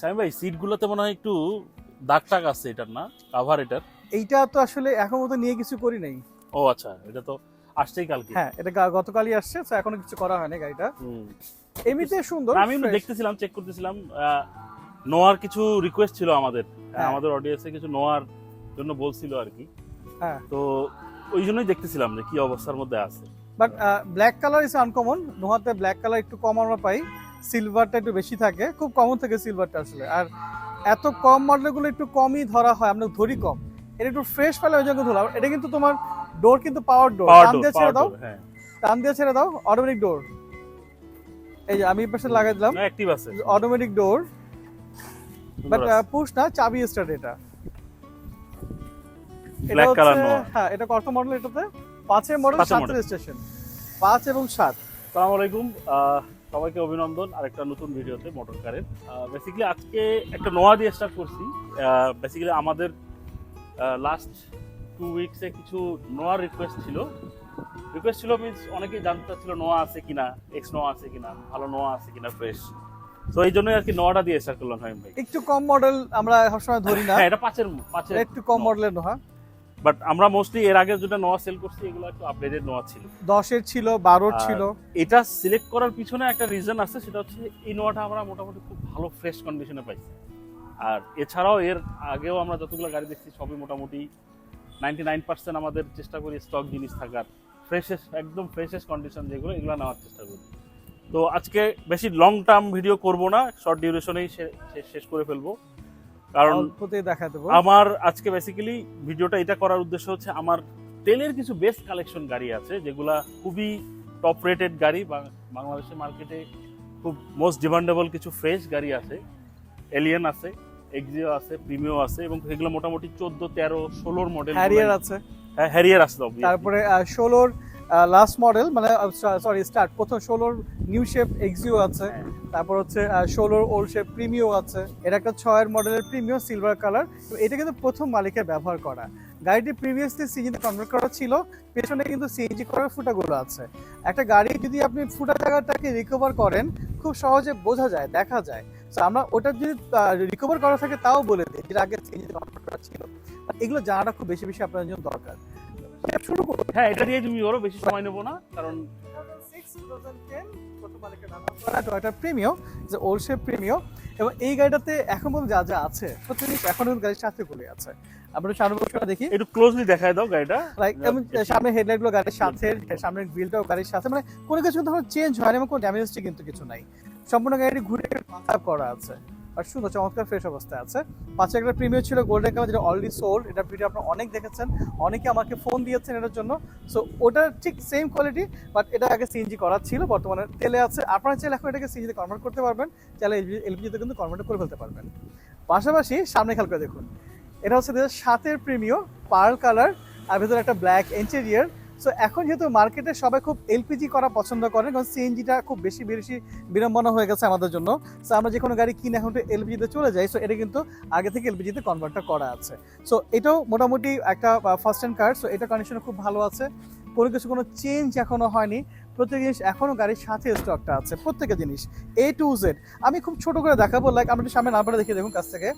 সাইম ভাই সিট গুলোতে মনে হয় একটু দাগ টাগ আছে এটার না? কাভার এটার? এইটা তো আসলে এখন নিয়ে কিছু করি নাই। ও আচ্ছা এটা তো আসছেই কালকে। হ্যাঁ এটা গতকালই আসছে তো এখনও কিছু করা হয়নি গাড়িটা। এমনিতে সুন্দর আমি দেখতেছিলাম চেক করতেছিলাম নোয়ার কিছু রিকোয়েস্ট ছিল আমাদের। হ্যাঁ। আমাদের অডিয়েন্সে কিছু নোয়ার জন্য বলছিল আর কি। হ্যাঁ। তো ওই জন্যই দেখতেছিলাম যে কি অবস্থার মধ্যে আছে। But black colour is uncommon নোহাতে black colour একটু কম আমরা পাই। সিলভারটা একটু বেশি থাকে খুব কমন থাকে সিলভারটা আসলে। আর এত কম মডেলগুলো একটু কমই ধরা হয় আমরা ধরি কম। এটা একটু ফ্রেশ পেলে ওই জন্য ধরলাম। এটা কিন্তু তোমার ডোর কিন্তু পাওয়ার ডোর টান দিয়ে ছেড়ে দাও। হ্যাঁ। টান দিয়ে ছেড়ে দাও অটোমেটিক ডোর এই যে আমি পাশে লাগাই দিলাম। অ্যাক্টিভ আছে। অটোমেটিক ডোর বাট পুশ না চাবি স্টার্ট এটা। color হচ্ছে হ্যাঁ এটা কত মডেল এটাতে? পাঁচের মডেল সাত। রেজিস্ট্রেশন পাঁচ এবং সাত। সালাম আলাইকুম। সবাইকে অভিনন্দন আরেকটা নতুন ভিডিওতে মোটর কারের। বেসিক্যালি আজকে একটা নোয়া দিয়ে স্টার্ট করছি। বেসিক্যালি আমাদের লাস্ট টু উইকসে কিছু নোয়ার রিকোয়েস্ট ছিল। রিকোয়েস্ট ছিল মিনস অনেকেই জানতে চাচ্ছিল নোয়া আছে কিনা এক্স নোয়া আছে কিনা ভালো নোয়া আছে কিনা ফ্রেশ তো এই জন্যই আর কি নোয়াটা দিয়ে স্টার্ট করলাম ভাই। একটু কম মডেল আমরা সবসময় ধরি না। হ্যাঁ এটা পাঁচের পাঁচের একটু কম মডেলের নোহা বাট আমরা মোস্টলি এর আগে যেটা নোয়া সেল করছি এগুলো একটু আপডেটেড নোয়া ছিল। দশের ছিল বারোর ছিল। এটা সিলেক্ট করার পিছনে একটা রিজন আছে সেটা হচ্ছে এই নোয়াটা আমরা মোটামুটি খুব ভালো ফ্রেশ কন্ডিশনে পাইছি। আর এছাড়াও এর আগেও আমরা যতগুলো গাড়ি দেখছি সবই মোটামুটি নাইনটি নাইন পার্সেন্ট আমাদের চেষ্টা করি স্টক জিনিস থাকার। ফ্রেশেস্ট একদম ফ্রেশেস্ট কন্ডিশন যেগুলো এগুলো নেওয়ার চেষ্টা করি। তো আজকে বেশি লং টার্ম ভিডিও করব না শর্ট ডিউরেশনেই শেষ করে ফেলব। কারণ আমার আজকে বেসিক্যালি ভিডিওটা এটা করার উদ্দেশ্য হচ্ছে আমার তেলের কিছু বেস্ট কালেকশন গাড়ি আছে যেগুলা খুবই টপ রেটেড গাড়ি বাংলাদেশের মার্কেটে খুব মোস্ট ডিমান্ডেবল কিছু ফ্রেশ গাড়ি আছে। এলিয়েন আছে এক্সিও আছে প্রিমিও আছে এবং সেগুলো মোটামুটি চোদ্দ তেরো ষোলোর মডেল হ্যারিয়ার আছে। হ্যাঁ হ্যারিয়ার আছে। তারপরে ষোলোর লাস্ট মডেল মানে সরি স্টার্ট প্রথম ষোলোর নিউ শেপ এক্সিও আছে হ্যাঁ। তারপর হচ্ছে ষোলোর ওল্ড শেপ প্রিমিও আছে এটা একটা ছয়ের মডেলের প্রিমিও সিলভার কালার তো এটা কিন্তু প্রথম মালিকের ব্যবহার করা। গাড়িটি প্রিভিয়াসলি সিএনজি কনভার্ট করা ছিল পেছনে কিন্তু সিএনজি করার ফুটাগুলো আছে। একটা গাড়ি যদি আপনি ফুটা জায়গাটাকে রিকভার করেন খুব সহজে বোঝা যায় দেখা যায়। তো আমরা ওটা যদি রিকভার করা থাকে তাও বলে দিই যেটা আগে সিএনজি কনভার্ট করা ছিল। এগুলো জানাটা খুব বেশি বেশি আপনার জন্য দরকার। শুরু করুন হ্যাঁ এটা দিয়ে তুমি করো বেশি সময় নেব না কারণ টয়টা প্রিমিও যে ওল্ড প্রিমিও এবং এই গাড়িটাতে এখন পর্যন্ত যা যা আছে প্রত্যেক এখন গাড়ির সাথে করে আছে। আমরা সামনে বসে দেখি। একটু ক্লোজলি দেখায় দাও গাড়িটা। লাইক এবং সামনে হেডলাইটগুলো গাড়ির সাথে সামনের গ্রিলটাও গাড়ির সাথে মানে কোনো কিছু কিন্তু চেঞ্জ হয়নি এবং কোনো ড্যামেজ কিন্তু কিছু নাই। সম্পূর্ণ গাড়িটি ঘুরে করা আছে। আর সুন্দর চমৎকার ফ্রেশ অবস্থায় আছে। পাঁচে একটা প্রিমিয়ার ছিল গোল্ডেন কালার যেটা অলরেডি সোল্ড এটা ভিডিও আপনারা অনেক দেখেছেন। অনেকে আমাকে ফোন দিয়েছেন এটার জন্য। সো ওটা ঠিক সেম কোয়ালিটি বাট এটা আগে সিএনজি করা ছিল, বর্তমানে তেলে আছে। আপনারা চাইলে এখন এটাকে সিএনজিতে কনভার্ট করতে পারবেন। চাইলে এলপিজিতে কিন্তু কনভার্ট করে ফেলতে পারবেন। পাশাপাশি সামনে খেয়াল করে দেখুন। এটা হচ্ছে দু সাতের প্রিমিও পার্ল কালার আর ভেতরে একটা ব্ল্যাক ইন্টেরিয়ার সো এখন যেহেতু মার্কেটে সবাই খুব এলপিজি করা পছন্দ করেন কারণ সিএনজিটা খুব বেশি বেশি বিড়ম্বনা হয়ে গেছে আমাদের জন্য। সো আমরা যে কোনো গাড়ি কিনে এখন এলপিজিতে চলে যাই। সো এটা কিন্তু আগে থেকে এলপিজিতে কনভার্টটা করা আছে। সো এটাও মোটামুটি একটা ফার্স্ট হ্যান্ড কার সো এটা কন্ডিশনে খুব ভালো আছে। কোনো কিছু কোনো চেঞ্জ এখনও হয়নি। প্রত্যেক জিনিস এখনও গাড়ির সাথে স্টকটা আছে প্রত্যেকটা জিনিস এ টু জেড আমি খুব ছোট করে দেখাবো লাইক আমরা সামনে নাম্বারটা দেখিয়ে দেখুন কাছ থেকে।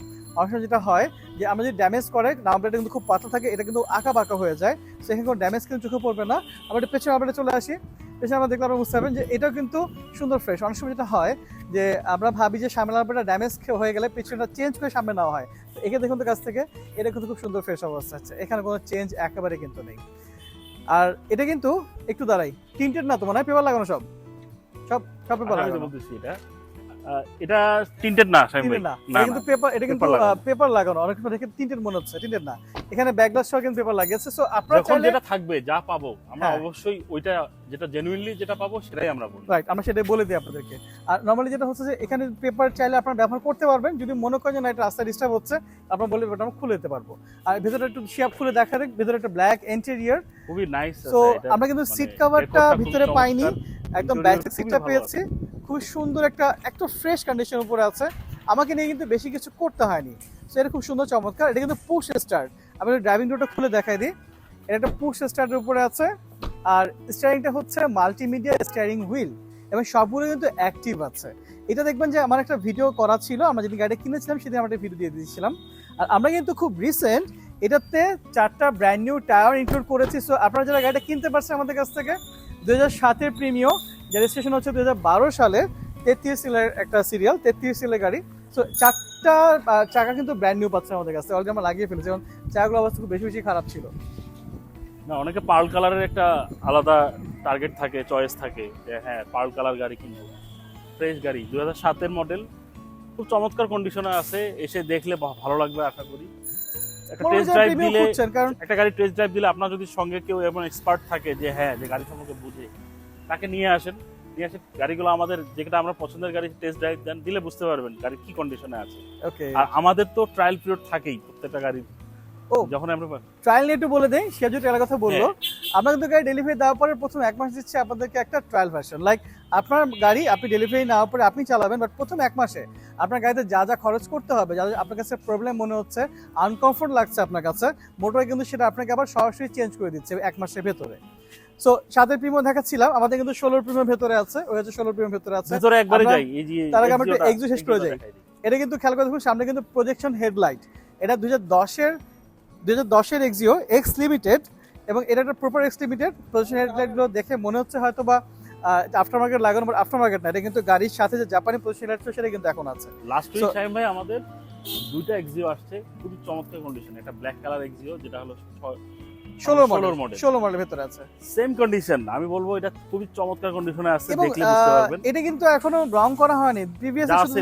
অনেক যেটা হয় যে, আমরা যদি ড্যামেজ করে নাম্বারটা কিন্তু খুব পাতলা থাকে, এটা কিন্তু আঁকা বাঁকা হয়ে যায় সেখানে কোনো ড্যামেজ কিন্তু চোখে পড়বে না। আমরা একটু পেছনে নাম্বারটা চলে আসি। পেছনে আমরা দেখলে আপনারা বুঝতে পারবেন যে এটাও কিন্তু সুন্দর ফ্রেশ অনেক সময় যেটা হয় যে, আমরা ভাবি যে সামনে নাম্বারটা ড্যামেজ হয়ে গেলে পেছনটা চেঞ্জ করে সামনে নেওয়া হয়। একে দেখুন তো কাছ থেকে, এটা কিন্তু খুব সুন্দর ফ্রেশ অবস্থা আছে এখানে কোনো চেঞ্জ একেবারে কিন্তু নেই। আর এটা কিন্তু একটু দাঁড়াই। তিনটের না তো মনে পেপার লাগানো সব। সব সব পেপার লাগানো। বলতেছি এটা। আহ, এটা তিনটের না কিন্তু পেপার এটা কিন্তু। পেপার লাগানো অনেক সময় তিনটের মনে হচ্ছে তিনটের না। এখানে ব্যাকগ্লাস সহ কিন্তু পেপার লাগিয়েছে। সো আপনারা চাইলে যেটা থাকবে যা পাবো আমরা হ্যাঁ। অবশ্যই ওইটা যেটা জেনুইনলি যেটা পাবো সেটাই আমরা বলব। রাইট আমরা সেটাই বলে দিই আপনাদেরকে। আর নর্মালি যেটা হচ্ছে যে এখানে পেপার চাইলে আপনারা ব্যবহার করতে পারবেন। যদি মনে করেন যে না এটা রাস্তা ডিস্টার্ব হচ্ছে আপনারা বলে দেবেন আমরা খুলে দিতে পারব। আর ভেতরে একটু শিয়াপ খুলে দেখা দেখ ভেতরে একটা ব্ল্যাক ইন্টেরিয়ার খুবই নাইস সো আমরা কিন্তু সিট কভারটা ভিতরে পাইনি। একদম ব্যাক সিটটা পেয়েছি। খুব সুন্দর একটা একটা ফ্রেশ কন্ডিশনের উপরে আছে। আমাকে নিয়ে কিন্তু বেশি কিছু করতে হয়নি। সো এটা খুব সুন্দর, চমৎকার। এটা কিন্তু পুশ স্টার্ট আমি ড্রাইভিং ডোরটা খুলে দেখাই দিই। এটা একটা পুশ স্টার্টের উপরে আছে। আর স্টারিংটা হচ্ছে মাল্টিমিডিয়া স্টারিং হুইল এবং সবগুলো কিন্তু অ্যাক্টিভ আছে। এটা দেখবেন যে আমার একটা ভিডিও করা ছিল। আমরা যেদিন গাড়িটা কিনেছিলাম, সেদিন আমরা একটা ভিডিও দিয়ে দিয়েছিলাম। আর আমরা কিন্তু খুব রিসেন্ট এটাতে চারটা ব্র্যান্ড নিউ টায়ার ইনক্লুড করেছি। সো আপনারা যারা গাড়িটা কিনতে পারছেন আমাদের কাছ থেকে দু হাজার সাতের প্রিমিও রেজিস্ট্রেশন হচ্ছে দু হাজার বারো সালে তেত্রিশ সিলের একটা সিরিয়াল তেত্রিশ সিলের গাড়ি। সো চারটা চাকা কিন্তু ব্র্যান্ড নিউ পাচ্ছে আমাদের কাছে। অলরেডি আমরা লাগিয়ে ফেলেছি কারণ চাকাগুলো অবস্থা খুব বেশি বেশি খারাপ ছিল। না অনেকে পার্ল কালারের একটা আলাদা টার্গেট থাকে চয়েস থাকে যে হ্যাঁ পার্ল কালার গাড়ি কিনবো। ফ্রেশ গাড়ি দু হাজার সাতের মডেল খুব চমৎকার কন্ডিশনে আছে এসে দেখলে ভালো লাগবে আশা করি। একটা টেস্ট ড্রাইভ দিলে কারণ একটা গাড়ি টেস্ট ড্রাইভ দিলে আপনার যদি সঙ্গে কেউ এমন এক্সপার্ট থাকে যে হ্যাঁ যে গাড়ি সম্পর্কে বুঝে। তাকে নিয়ে আসেন নিয়ে আসেন গাড়িগুলো আমাদের যেটা আমরা পছন্দের গাড়ি টেস্ট ড্রাইভ দেন দিলে বুঝতে পারবেন গাড়ি কি কন্ডিশনে আছে ওকে আর আমাদের তো ট্রায়াল পিরিয়ড থাকেই প্রত্যেকটা গাড়ি ও। যখন আমরা ট্রায়াল নিয়ে একটু বলে দেই সে যদি একটা কথা বলল হ্যাঁ। আমরা কিন্তু গাড়ি ডেলিভারি দেওয়ার পরে প্রথম এক মাস দিচ্ছি আপনাদেরকে একটা ট্রায়াল ভার্সন লাইক আপনার গাড়ি আপনি ডেলিভারি নেওয়ার পরে আপনি চালাবেন বাট প্রথম এক মাসে আপনার গাড়িতে যা যা খরচ করতে হবে যা আপনার কাছে প্রবলেম মনে হচ্ছে আনকমফোর্ট লাগছে আপনার কাছে মোটরে কিন্তু সেটা আপনাকে আবার সরাসরি চেঞ্জ করে দিচ্ছে এক মাসের ভেতরে সো সাতের প্রিমিয়াম দেখাচ্ছিলাম আমাদের কিন্তু ষোলোর প্রিমিয়াম ভেতরে আছে ওই হচ্ছে ষোলোর প্রিমিয়াম ভেতরে আছে। ভিতরে একবারে যাই এই যে তার আগে আমরা একটু Exio-টা- শেষ করে যাই। এটা কিন্তু খেয়াল করে দেখুন সামনে কিন্তু প্রজেকশন হেডলাইট এটা দুই হাজার দশের দুই হাজার দশের এক্সিও এক্স লিমিটেড এবং এটা একটা প্রপার এক্স লিমিটেড প্রজেকশন হেডলাইটগুলো দেখে মনে হচ্ছে হয়তো বা আফটার মার্কেট লাগানো আফটার মার্কেট না এটা কিন্তু গাড়ির সাথে যে জাপানি প্রজেকশন হেডলাইট সেটা কিন্তু এখন আছে। লাস্ট উইক টাইম ভাই আমাদের দুইটা এক্সিও আসছে খুবই চমৎকার কন্ডিশন একটা ব্ল্যাক কালার এক্সিও যেটা হলো ষোলো 16 মডেল। ষোলো মডেলের ভেতরে আছে। সেম কন্ডিশন আমি বলব এটা খুবই চমৎকার কন্ডিশনে আছে দেখলে বুঝতে পারবেন। এটা কিন্তু এখনও রং করা হয়নি। প্রিভিয়াস যা আছে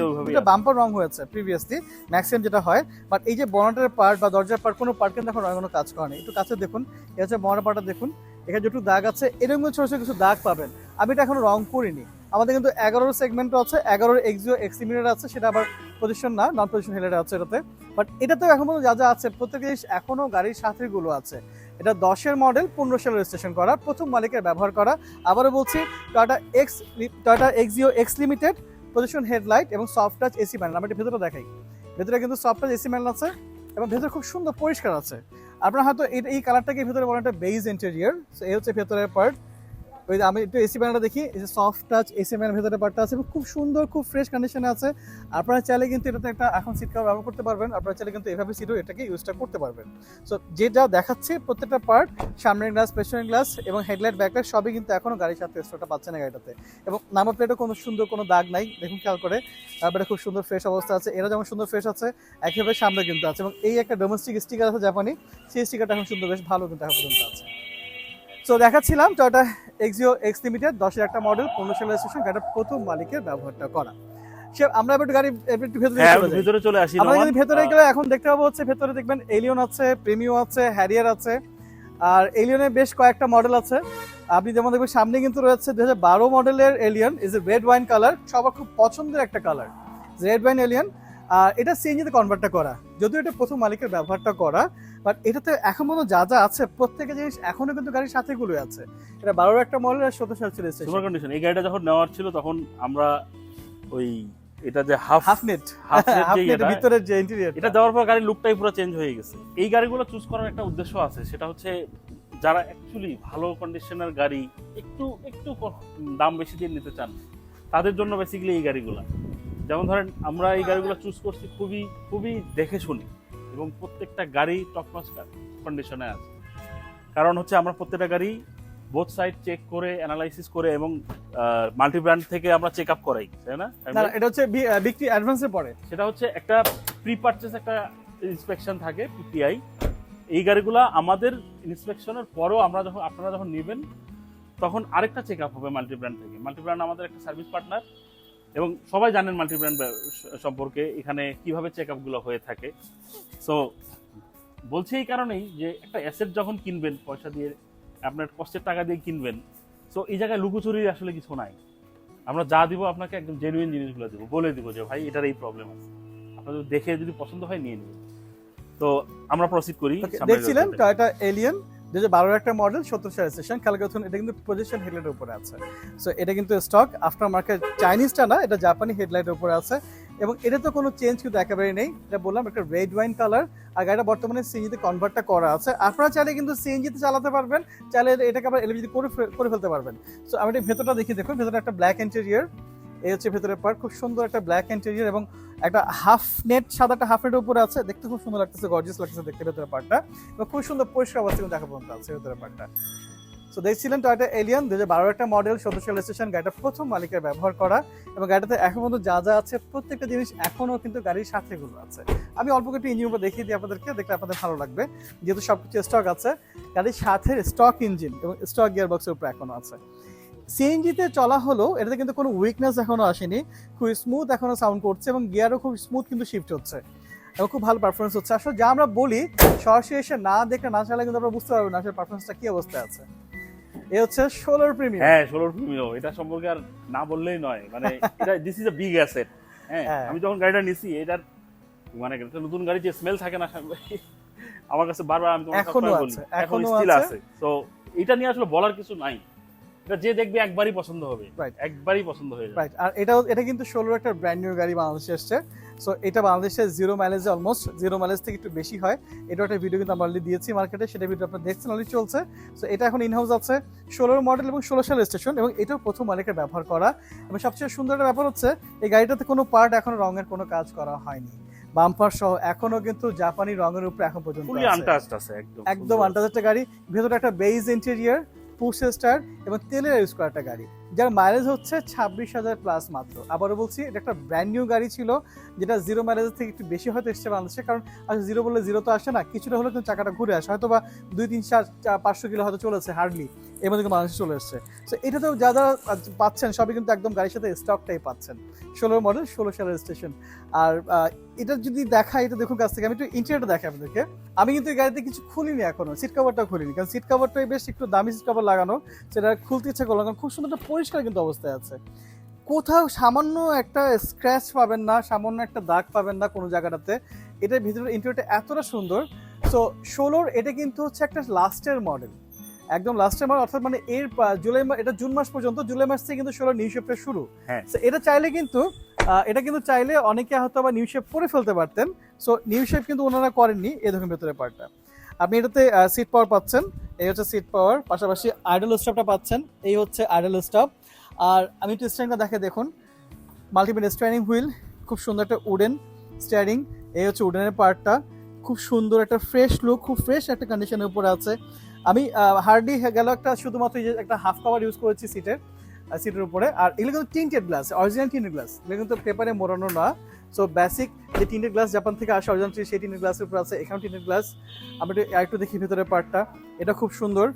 বাম্পার রং হয়েছে প্রিভিয়াসলি ম্যাক্সিমাম যেটা হয় বাট এই যে বনাটের পার্ট বা দরজার পার্ট কোনো পার্ট কিন্তু এখন কোনো কাজ করেনি। একটু কাছে দেখুন এটা হচ্ছে বনার পার্টটা দেখুন। এখানে যেটু দাগ আছে এরকম ছোট ছোট কিছু দাগ পাবেন। আমি এটা এখনও রং করিনি। আমাদের কিন্তু এগারোর সেগমেন্ট আছে এগারোর এক্সিও এক্সিমিটার আছে সেটা আবার পজিশন না নন পজিশন হেলের আছে এটাতে। বাট এটাতে এখন পর্যন্ত যা যা আছে প্রত্যেক জিনিস এখনও গাড়ির সাথে গুলো আছে। এটা দশের মডেল, পনেরো সালে রেজিস্ট্রেশন করা, প্রথম মালিকের ব্যবহার করা। আবারও বলছি Toyota X Toyota Axio X limited position headlight এবং সফট টাচ এসি প্যানেল আমি এটা ভেতরে দেখাই। ভেতরে কিন্তু সফট টাচ এসি প্যানেল আছে এবং ভেতরে খুব সুন্দর পরিষ্কার আছে। আপনার হয়তো এই- কালারটাকে ভেতরে বলেন একটা বেইজ ইন্টেরিয়ার এই হচ্ছে ভেতরের পার্ট ওই যে আমি একটু এসি প্যানেলটা দেখি, এই যে সফট টাচ এসি প্যানেল ভেতরে পার্টটা আছে, খুব সুন্দর, খুব ফ্রেশ কন্ডিশনে আছে। আপনারা চাইলে কিন্তু এটাতে একটা এখন সিট কভার ব্যবহার করতে পারবেন, আপনারা চাইলে কিন্তু এভাবে সিটও এটাকে ইউজটা করতে পারবেন। সো যেটা দেখাচ্ছে প্রত্যেকটা পার্ট সামনের গ্লাস পেছনের গ্লাস এবং হেডলাইট ব্যাকলাইট সবই কিন্তু এখনও গাড়ির সাথে স্টোরটা পাচ্ছে না গাড়িটাতে। এবং নাম্বার প্লেটও কোনো সুন্দর কোনো দাগ নাই, দেখুন খেয়াল করে। তারপরে খুব সুন্দর ফ্রেশ অবস্থা আছে এরা যেমন সুন্দর ফ্রেশ আছে একইভাবে সামনে কিন্তু আছে। এবং এই একটা ডোমেস্টিক স্টিকার আছে জাপানি, সেই স্টিকারটা এখন সুন্দর, বেশ ভালো কিন্তু এখন পর্যন্ত আছে। সো দেখাচ্ছিলাম টয়টা এক্সিও এক্স লিমিটেড দশের একটা মডেল পনেরো সালের রেজিস্ট্রেশন গাড়িটা প্রথম মালিকের ব্যবহারটা করা। সে আমরা একটু গাড়ি একটু ভেতরে হ্যাঁ। ভিতরে চলে আসি আমরা যদি ভেতরে গেলে এখন দেখতে পাবো হচ্ছে ভেতরে দেখবেন এলিয়ন আছে প্রেমিও আছে হ্যারিয়ার আছে। আর এলিয়নের বেশ কয়েকটা মডেল আছে। আপনি যেমন দেখবেন সামনে কিন্তু রয়েছে দুই হাজার বারো মডেলের Allion is a red wine colour সবার খুব পছন্দের একটা কালার রেড ওয়াইন এলিয়ন আর এটা সিএনজিতে কনভার্টটা করা যদিও এটা প্রথম মালিকের ব্যবহারটা করা। বাট এটাতে এখন পর্যন্ত যা যা আছে প্রত্যেকটা জিনিস এখনও কিন্তু গাড়ির সাথে গুলো আছে। এটা বারোর একটা মডেল আর সতেরো সাল ছিল সুপার কন্ডিশন এই গাড়িটা যখন নেওয়ার ছিল তখন আমরা ওই এটা যে half half net half half net ভিতরের যে ইন্টেরিয়র এটা দেওয়ার পর গাড়ির লুকটাই পুরো চেঞ্জ হয়ে গেছে। এই গাড়িগুলো চুজ করার একটা উদ্দেশ্য আছে সেটা হচ্ছে যারা অ্যাকচুয়ালি ভালো কন্ডিশনের গাড়ি একটু একটু দাম বেশি দিয়ে নিতে চান তাদের জন্য বেসিক্যালি এই গাড়িগুলো। যেমন ধরেন আমরা এই গাড়িগুলো চুজ করছি খুবই খুবই দেখে শুনি। এবং প্রত্যেকটা গাড়ি টপনচ কন্ডিশনে আছে। কারণ হচ্ছে আমরা প্রত্যেকটা গাড়ি বোথ সাইড চেক করে অ্যানালাইসিস করে এবং মাল্টি ব্র্যান্ড থেকে আমরা চেক আপ করাই তাই না? না এটা হচ্ছে বিক্রি অ্যাডভান্সের পরে। সেটা হচ্ছে একটা প্রি পারচেস একটা ইন্সপেকশন থাকে পিপিআই এই গাড়িগুলো আমাদের ইন্সপেকশনের পরেও আমরা যখন আপনারা যখন নেবেন তখন আরেকটা চেক আপ হবে মাল্টি ব্র্যান্ড থেকে। মাল্টি ব্র্যান্ড আমাদের একটা সার্ভিস পার্টনার এবং সবাই জানেন মাল্টি ব্র্যান্ড সম্পর্কে এখানে কীভাবে চেক আপগুলো হয়ে থাকে। সো বলছি এই কারণেই যে একটা অ্যাসেট যখন কিনবেন পয়সা দিয়ে আপনার কষ্টের টাকা দিয়ে কিনবেন সো এই জায়গায় লুকোচুরি আসলে কিছু নাই। আমরা যা দিব আপনাকে একদম জেনুইন জিনিসগুলো দেবো। বলে দিব যে ভাই এটার এই প্রবলেম আছে। আপনার যদি দেখে যদি পছন্দ হয় নিয়ে নেবেন তো আমরা প্রসিড করি দেখছিলেন। টয়োটা এলিয়ন দু হাজার বারোর একটা মডেল সত্তর সালের সেশন খেয়াল করুন এটা কিন্তু পজিশন হেডলাইটের উপরে আছে। সো এটা কিন্তু স্টক আফটার মার্কেট চাইনিজটা না, এটা জাপানি হেডলাইটের উপরে আছে। এবং এটা তো কোনো চেঞ্জ কিন্তু একেবারেই নেই। এটা বললাম, একটা রেড ওয়াইন কালার আর গাড়িটা বর্তমানে সিএনজিতে কনভার্টটা করা আছে। আপনারা চাইলে কিন্তু সিএনজিতে চালাতে পারবেন, চাইলে এটাকে আবার এলপিজি করে করে ফেলতে পারবেন। সো আমি এটা ভেতরটা দেখি, দেখুন, ভেতরে একটা ব্ল্যাক ইন্টেরিয়ার এই হচ্ছে ভেতরের পার্ট খুব সুন্দর একটা ব্ল্যাক ইন্টেরিয়র এবং একটা হাফ নেট সাদা একটা হাফ নেটের উপরে আছে। দেখতে খুব সুন্দর লাগতেছে গর্জিয়াস লাগতেছে দেখতে ভেতরের পার্টটা এবং খুব সুন্দর পরিষ্কার অবস্থা কিন্তু দেখা পর্যন্ত আছে ভেতরের পার্টটা তো দেখছিলেন টয়টা এলিয়ন দু হাজার একটা মডেল সদস্য রেজিস্ট্রেশন গাড়িটা প্রথম মালিকের ব্যবহার করা। এবং গাড়িটাতে এখন পর্যন্ত যা যা আছে, প্রত্যেকটা জিনিস এখনও কিন্তু গাড়ির সাথে গুলো আছে। আমি অল্প একটু ইঞ্জিন উপর দেখিয়ে দিই আপনাদেরকে, দেখলে আপনাদের ভালো লাগবে। যেহেতু সবকিছু স্টক আছে, গাড়ির সাথে স্টক ইঞ্জিন এবং স্টক গিয়ার বক্সের উপর এখনও আছে। সিএনজিতে চলা হলো এটাতে কিন্তু কোনো উইকনেস এখনও আসেনি। খুব স্মুথ এখনও সাউন্ড করছে এবং গিয়ারও খুব স্মুথ কিন্তু শিফট হচ্ছে এবং খুব ভালো পারফরমেন্স হচ্ছে। আসলে যা আমরা বলি সরাসরি এসে না দেখে না চাইলে কিন্তু আমরা বুঝতে পারব না আসলে পারফরমেন্সটা কি অবস্থায় আছে। এ হচ্ছে ষোলোর প্রিমিয়াম হ্যাঁ ষোলোর প্রিমিও এটা সম্পর্কে আর না বললেই নয়। মানে এটা this is a big asset হ্যাঁ। আমি যখন গাড়িটা নিছি এটার মানে একটা নতুন গাড়ি যে স্মেল থাকে না আমার কাছে বারবার আমি তোমাকে এখনও আছে, এখনও স্টিল। আছে। তো এটা নিয়ে আসলে বলার কিছু নাই। এটা যে দেখবে একবারই পছন্দ হবে। Right. একবারই পছন্দ হয়ে যাবে। রাইট আর এটাও এটা কিন্তু ষোলোর একটা ব্র্যান্ড নিউ গাড়ি বাংলাদেশে এসছে। সো এটা বাংলাদেশে জিরো মাইলেজে অলমোস্ট জিরো মাইলেজ থেকে একটু বেশি হয়। এটা একটা ভিডিও কিন্তু আমরা অলরেডি দিয়েছি মার্কেটে সেটা ভিডিও আপনারা দেখছেন অলরেডি চলছে। সো এটা এখন ইনহাউস আছে। ষোলোর মডেল এবং ষোলো সালের স্টেশন এবং এটাও প্রথম মালিকের ব্যবহার করা। এবং সবচেয়ে সুন্দর একটা ব্যাপার হচ্ছে এই গাড়িটাতে কোনো পার্ট এখনও রঙের কোনো কাজ করা হয়নি। বাম্পার সহ এখনও কিন্তু জাপানি রঙের উপরে এখন পর্যন্ত। একদম একদম আন্দাজ একটা গাড়ি। ভেতরে একটা বেজ ইন্টেরিয়ার পুশ স্টার এবং তেলের ইউজ করা একটা গাড়ি। যার মাইলেজ হচ্ছে ছাব্বিশ হাজার প্লাস মাত্র। আবারও বলছি, এটা একটা ব্র্যান্ড নিউ গাড়ি ছিল, যেটা জিরো মাইলেজের থেকে একটু বেশি হয়তো এসছে বাংলাদেশে, কারণ আসলে জিরো বললে জিরো তো আসে না, কিছুটা হলে কিন্তু চাকাটা ঘুরে আসে। হয়তো বা দুই, তিন, চার, চার- পাঁচশো কিলো হয়তো চলেছে হার্ডলি মধ্যে কিন্তু বাংলাদেশে চলে এসছে। তো এটা তো যা যা পাচ্ছেন, সবই কিন্তু একদম গাড়ির সাথে স্টকটাই পাচ্ছেন। ষোলো মডেল ষোলো সালের স্টেশন আর এটা যদি দেখাই, এটা দেখুন কাছ থেকে, আমি একটু ইন্টেরিয়রটা দেখাই আপনাদেরকে। আমি কিন্তু এই গাড়িতে কিছু খুলিনি এখনও সিট কাভারটা খুলিনি। কারণ সিট কাভারটাই বেশ একটু দামি সিট কভার লাগানো, সেটা খুলতে ইচ্ছে করলাম। কারণ খুব সুন্দর একটা পরিষ্কার কিন্তু অবস্থায় আছে। কোথাও সামান্য একটা স্ক্র্যাচ পাবেন না, সামান্য একটা দাগ পাবেন না কোনো জায়গাটাতে। এটার ভিতরে ইন্টেরিয়রটা এতটা সুন্দর। সো ষোলোর এটা কিন্তু হচ্ছে একটা লাস্টের মডেল একদম লাস্টের মডেল অর্থাৎ মানে এর জুলাই এটা জুন মাস পর্যন্ত জুলাই মাস থেকে কিন্তু ষোলোর নিউ শেপটা শুরু। হ্যাঁ। এটা চাইলে কিন্তু এটা কিন্তু চাইলে অনেকে হয়তো বা নিউ শেপ পরে ফেলতে পারতেন। সো নিউ শেপ কিন্তু ওনারা করেননি এই দেখুন ভেতরে পার্টটা আপনি এটাতে সিট পাওয়ার পাচ্ছেন। এই হচ্ছে সিট পাওয়ার পাশাপাশি আইডল স্টপটা পাচ্ছেন। এই হচ্ছে আইডল স্টপ আর আমি একটু স্ট্যান্ডটা দেখে দেখুন। মাল্টিমিড স্ট্যান্ডিং হুইল খুব সুন্দর একটা উডেন স্টিয়ারিং এই হচ্ছে উডেনের পার্টটা খুব সুন্দর একটা ফ্রেশ লুক খুব ফ্রেশ একটা কন্ডিশনের উপরে আছে। আমি হার্ডলি গেল একটা শুধুমাত্র একটা হাফ কভার ইউজ করেছি সিটের সিটের উপরে। আর এগুলো কিন্তু tinted glass original tinted glass এগুলো কিন্তু পেপারে মোড়ানো না। সো বেসিক যে টিন্টেড গ্লাস জাপান থেকে আসে অরিজিনাল সেই টিন্টেড গ্লাসের উপর আছে, এখানেও টিন্টেড গ্লাস আমি একটু, আরেকটু দেখি ভেতরের পার্টটা এটা খুব সুন্দর।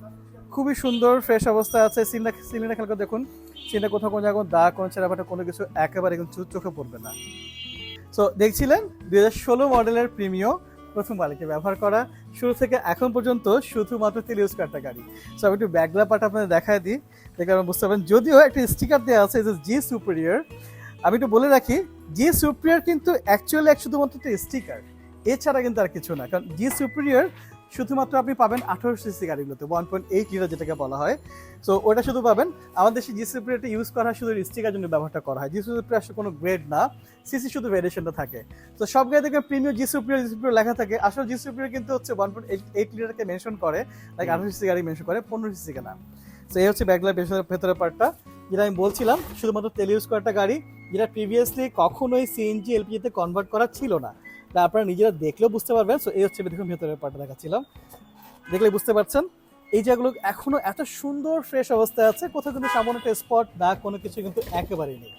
খুবই সুন্দর ফ্রেশ অবস্থায় আছে। সিলিন্ডার খেলা করে, দেখুন। সিনটা কোথাও, কোনো জায়গায় দাগ, কোনো ছেঁড়াফাটা কোনো কিছু একেবারে কিন্তু চোখে পড়বে না। সো দেখছিলেন? দু হাজার ষোলো মডেলের প্রিমিও প্রথম মালিকের ব্যবহার করা। শুরু থেকে এখন পর্যন্ত শুধুমাত্র তেল ইউজ কারটা গাড়ি। সো আমি একটু ব্যাগলা পার্ট আপনাদের দেখায় দিই। দেখে আপনারা বুঝতে পারবেন, যদিও একটা স্টিকার দেওয়া আছে জি সুপিরিয়র আমি একটু বলে রাখি জি সুপিরিয়র কিন্তু অ্যাকচুয়ালি শুধুমাত্র একটা স্টিকার এছাড়া কিন্তু আর কিছু না, কারণ জি সুপিরিয়র শুধুমাত্র আপনি পাবেন আঠারো সিসি গাড়িগুলোতে ওয়ান পয়েন্ট এইট লিটার যেটাকে বলা হয়। সো ওটা শুধু পাবেন। আমাদের দেশে জি সুপিরিয়রটা ইউজ করা হয় শুধু স্টিকার জন্য ব্যবহারটা করা হয়। জি সুপিরিয়র আসলে কোনো গ্রেড না সিসি শুধু ভ্যারিয়েশনটা থাকে। তো সব গাড়ি দেখবেন premium G superior G superior লেখা থাকে। আসলে জি সুপিরিয়র কিন্তু হচ্ছে ওয়ান পয়েন্ট এইট এইট লিটারকে মেনশন করে লাইক আঠারো সিসি গাড়ি মেনশন করে পনেরো সিসি না। তো এই হচ্ছে ব্যাগলার ভেতরের পার্টটা যেটা আমি বলছিলাম শুধুমাত্র তেল ইউজ করা একটা গাড়ি যেটা প্রিভিয়াসলি কখনোই সিএনজি এলপিজিতে কনভার্ট করা ছিল না। তা আপনারা নিজেরা দেখলেও বুঝতে পারবেন। সো এই হচ্ছে দেখুন ভেতরের পার্টটা দেখাচ্ছিলাম। দেখলে বুঝতে পারছেন, এই জায়গাগুলো এখনও এত সুন্দর ফ্রেশ অবস্থায় আছে, কোথাও কিন্তু সামান্য একটা স্পট না কোনো কিছু কিন্তু একেবারেই নেই।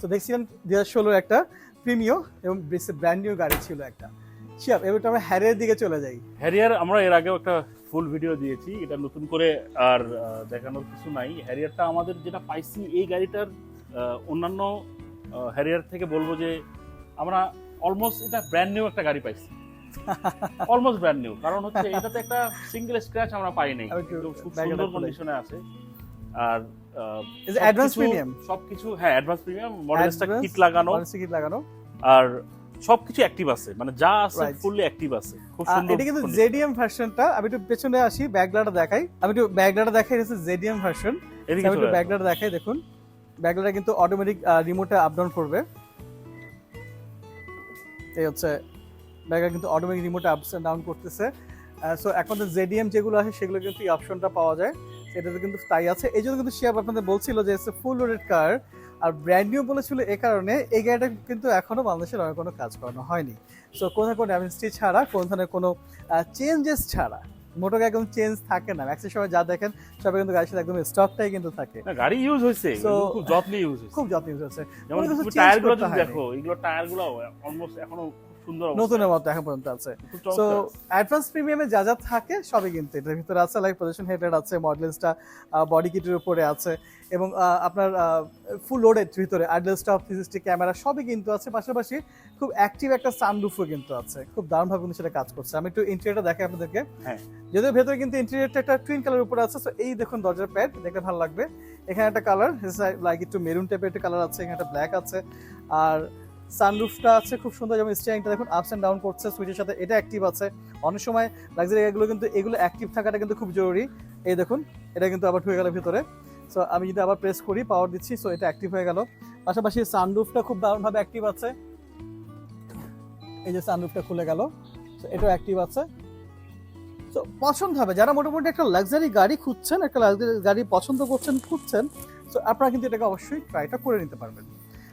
তো দেখছিলাম দু হাজার একটা প্রিমিও এবং ব্র্যান্ড নিউ গাড়ি ছিল একটা। শিয়াব, এবার আমরা হ্যারের দিকে চলে যাই। হ্যারিয়ার, আমরা এর আগেও একটা ফুল ভিডিও দিয়েছি, এটা নতুন করে আর দেখানোর কিছু নাই। হ্যারিয়ারটা আমাদের যেটা পাইছি, এই গাড়িটার অন্যান্য হ্যারিয়ার থেকে বলব যে, আমরা অলমোস্ট এটা ব্র্যান্ড নিউ একটা গাড়ি পাইছি। অলমোস্ট ব্র্যান্ড নিউ কারণ হচ্ছে এটাতে একটা সিঙ্গেল স্ক্র্যাচ আমরা পাই নাই। খুব সুন্দর কন্ডিশনে আছে। আর ইজ অ্যাডভান্স প্রিমিয়াম সবকিছু হ্যাঁ অ্যাডভান্স প্রিমিয়াম মডেলসটা কিট লাগানো। টিকিট লাগানো? আর সবকিছু অ্যাক্টিভ আছে মানে যা আছে. ফুললি অ্যাক্টিভ আছে খুব সুন্দর এটা কিন্তু জেডিএম ভার্সনটা আমি একটু পেছনে আসি ব্যাগলাটা দেখাই। আমি একটু ব্যাগলাটা দেখাই এটা জেডিএম ভার্সন এদিকে আমি একটু। ব্যাগলাটা দেখাই দেখুন। ব্যাগলাটা কিন্তু অটোমেটিক রিমোটে আপ ডাউন করবে। এই হচ্ছে ব্যাগটা কিন্তু অটোমেটিক রিমোটে অ্যান্ড ডাউন করতেছে। সো এখন জেডিএম যেগুলো আছে, সেগুলো কিন্তু এই অপশনটা পাওয়া যায়। এটাতে কিন্তু তাই আছে। এই জন্য কিন্তু শিয়াব আপনাদের বলছিল যে ফুল রোডেড কার আর ব্র্যান্ড নিউ বলেছিল এ কারণে। এই গাড়িটা কিন্তু এখনও বাংলাদেশের অনেক কোনো কাজ করানো হয়নি। সো কোনো কোনো ড্যামেজটি ছাড়া কোনো ধরনের কোনো চেঞ্জেস ছাড়া মোটর একদম চেঞ্জ থাকে না ম্যাক্সের সময় যা দেখেন সবাই কিন্তু গাড়ির সাথে একদম স্টকটাই কিন্তু থাকে না গাড়ি ইউজ হয়েছে খুব যত্নে ইউজ হয়েছে খুব যত্ন ইউজ হয়েছে যেমন কোনো টায়ারগুলো করতে যদি হয়নি। দেখো এগুলো টায়ারগুলো অলমোস্ট এখনও। নতুনের মতো এখন পর্যন্ত আছে। চমৎকার। অ্যাডভান্স প্রিমিয়ামে যা যা থাকে সবই কিন্তু এটার ভিতরে আছে। লাইক পজিশন হেডলাইট আছে মডেলসটা বডি কিটের উপরে আছে। এবং আপনার ফুল লোডেড ভিতরে আইডল স্টপ থ্রি ক্যামেরা সবই কিন্তু আছে। পাশাপাশি খুব অ্যাক্টিভ একটা সানরুফও কিন্তু আছে। খুব দারুণভাবে কিন্তু সেটা কাজ করছে। আমি একটু ইন্টেরিয়রটা দেখাই আপনাদেরকে। হ্যাঁ। যদিও ভেতরে কিন্তু ইন্টেরিয়রটা একটা টুইন কালার উপরে আছে। সো এই দেখুন দরজার প্যাড দেখতে ভালো লাগবে। এখানে একটা কালার লাইক একটু মেরুন টাইপের একটা কালার আছে। এখানে একটা ব্ল্যাক আছে। আর সানরুফটা আছে খুব সুন্দর, যেমন স্টিয়ারিংটা দেখুন আপস এন্ড ডাউন করছে সুইচের সাথে এটা অ্যাক্টিভ আছে। অনেক সময় লাক্সারি গাড়িগুলো কিন্তু, এগুলো অ্যাক্টিভ থাকাটা কিন্তু খুব জরুরি। এই দেখুন, এটা কিন্তু আবার ঢুকে গেল ভিতরে। সো আমি যদি আবার প্রেস করি পাওয়ার দিচ্ছি সো এটা অ্যাক্টিভ হয়ে গেল। পাশাপাশি সানরুফটা খুব দারুণভাবে অ্যাক্টিভ আছে। এই যে সানরুফটা খুলে গেল সো এটাও অ্যাক্টিভ আছে। তো পছন্দ হবে। যারা মোটামুটি একটা লাক্সারি গাড়ি খুঁজছেন, একটা লাক্সারি গাড়ি পছন্দ করছেন, খুঁজছেন সো আপনারা কিন্তু এটাকে অবশ্যই ট্রাইটা করে নিতে পারবেন।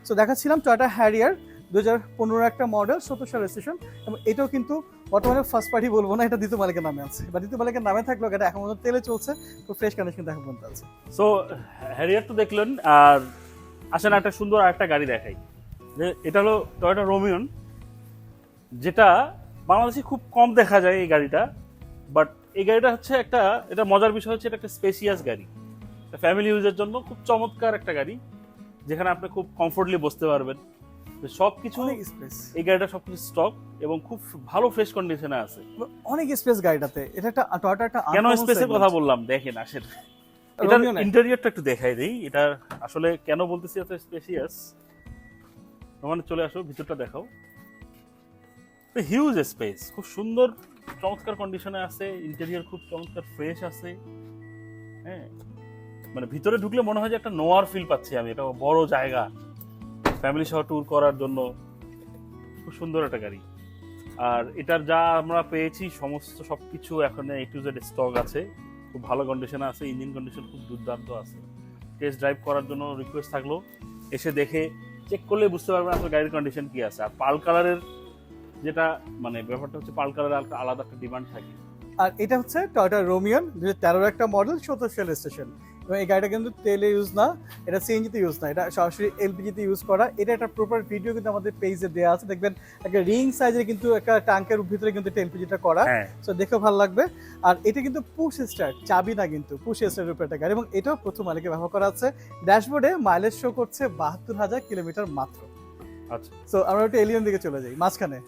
সো দেখাচ্ছিলাম টয়টা হ্যারিয়ার দু হাজার পনেরো একটা মডেল সত্তর সাল রেজিস্ট্রেশন এবং এটাও কিন্তু বর্তমানে ফার্স্ট পার্টি বলব না, এটা দ্বিতীয় মালিকের নামে আছে। বা দ্বিতীয় মালিকের নামে থাকলেও এটা এখন তেলে চলছে, খুব ফ্রেশ কন্ডিশন এখন পর্যন্ত আছে। সো হ্যারিয়ার তো দেখলেন, আর আসেন একটা সুন্দর আরেকটা গাড়ি দেখাই। যে এটা হলো টয়োটা রোমিয়ন যেটা বাংলাদেশে খুব কম দেখা যায় এই গাড়িটা বাট এই গাড়িটা হচ্ছে একটা, এটা মজার বিষয় হচ্ছে এটা একটা স্পেসিয়াস গাড়ি। ফ্যামিলি ইউজের জন্য খুব চমৎকার একটা গাড়ি। যেখানে আপনি খুব কমফোর্টলি বসতে পারবেন। সব কিছু স্পেস এই গাড়িটা সবকিছু স্টক এবং খুব ভালো ফ্রেশ কন্ডিশনে আছে। অনেক স্পেস গাড়িটাতে। এটা একটা টয়টা একটা কেন স্পেসের কথা বললাম? দেখেন আসেন। এটার ইন্টেরিয়রটা একটু দেখাই দিই। এটা আসলে কেন বলতেছি এত স্পেশিয়াস মানে চলে আসো ভিতরটা দেখাও। হিউজ স্পেস খুব সুন্দর চমৎকার কন্ডিশনে আছে। ইন্টেরিয়র খুব চমৎকার ফ্রেশ আছে। হ্যাঁ। মানে ভিতরে ঢুকলে মনে হয় যে একটা নোয়ার ফিল পাচ্ছি আমি এটা বড় জায়গা। ফ্যামিলি সহ ট্যুর করার জন্য। খুব সুন্দর একটা গাড়ি। আর এটার যা আমরা পেয়েছি, সমস্ত সবকিছু এখন এ টু জেড স্টক আছে। খুব ভালো কন্ডিশনে আছে ইঞ্জিন কন্ডিশন খুব দুর্দান্ত আছে। টেস্ট ড্রাইভ করার জন্য রিকোয়েস্ট থাকল। এসে দেখে চেক করলে বুঝতে পারবেন আসলে গাড়ির কন্ডিশন কী আছে। আর পাল কালারের যেটা মানে ব্যাপারটা হচ্ছে পাল কালারের একটা আলাদা একটা ডিমান্ড থাকে। আর এটা হচ্ছে টয়টা রোমিয়ন দু তেরোর একটা মডেল সত্তর সেল স্টেশন এবং এই গাড়িটা কিন্তু তেলে ইউজ না এটা সিএনজিতে ইউজ না এটা সরাসরি এলপিজিতে ইউজ করা। এটা একটা প্রপার ভিডিও কিন্তু আমাদের পেজে দেওয়া আছে। দেখবেন একটা রিং সাইজের কিন্তু একটা ট্যাঙ্কের ভিতরে কিন্তু এলপিজিটা করা। হ্যাঁ। সো দেখে ভালো লাগবে। আর এটা কিন্তু পুশ স্টার্ট চাবি না কিন্তু পুশ স্টার্টের উপরে একটা গাড়ি। এবং এটাও প্রথম মালিকে ব্যবহার করা আছে। ড্যাশবোর্ডে মাইলেজ শো করছে বাহাত্তর হাজার কিলোমিটার মাত্র। আচ্ছা। সো আমরা একটু এলিয়ন দিকে চলে যাই মাঝখানে।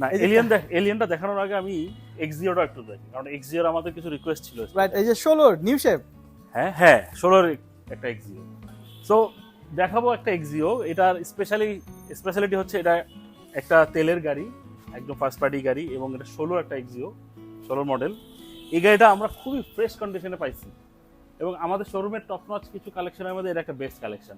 না এলিয়ান দেখ এলিয়ানটা দেখানোর আগে আমি এক্সিওটা একটু দেখি। কারণ এক্সিওর আমাদের কিছু রিকোয়েস্ট ছিল। রাইট এই যে ষোলোর নিউ শেপ হ্যাঁ হ্যাঁ ষোলোর একটা এক্সিও সো দেখাবো একটা এক্সিও এটার স্পেশালি স্পেশালিটি হচ্ছে এটা একটা তেলের গাড়ি একদম ফার্স্ট পার্টি গাড়ি এবং এটা ষোলোর একটা এক্সিও ষোলোর মডেল এই গাড়িটা আমরা খুবই ফ্রেশ কন্ডিশনে পাইছি এবং আমাদের শোরুমের টপ নচ কিছু কালেকশনের মধ্যে এটা একটা বেস্ট কালেকশন